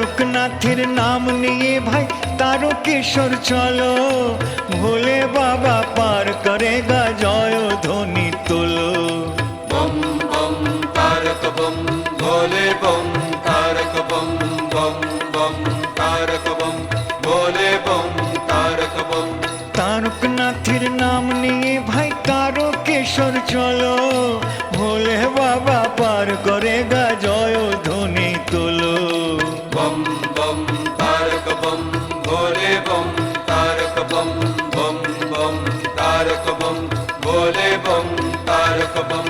তারকনাথের নাম নিয়ে ভাই তারকেশ্বর চলো। ভোলে বাবা পার করে গা জয় ধ্বনি তোল। তারকনাথের নাম নিয়ে ভাই তারকেশ্বর চলো। ভোলে বাবা পার করে গা জয় तारक बम भोले बम तारक बम बम बम तारक बम भोले बम तारक बम